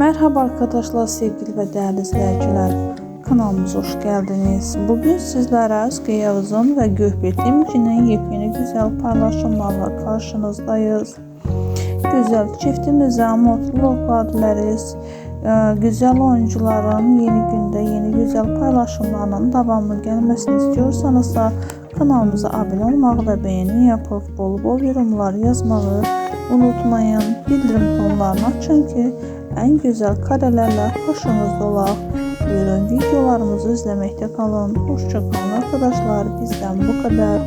Merhaba arkadaşlar, sevgili ve değerli izleyiciler. Kanalımıza hoş geldiniz. Bugün sizlere Özge Yavuz'un ve Gökbek Demirci'nin yepyeni güzel paylaşımlarla karşınızdayız. Güzel çiftimize mutluluklar dileriz. Ee, güzel oyuncuların yeni günde yeni güzel paylaşımlarının devamlı gelmesini istiyorsanız da kanalımıza abone olmağı ve beğeni yapıp bol bol yorumlar yazmayı Unutmayın, bildirim tonlarını açın ki, ən gözəl karələrlə xoşunuzda olaq. Buyurun, videolarımızı izləməkdə qalın. Hoşçakalın arkadaşlar, bizdən bu qədər.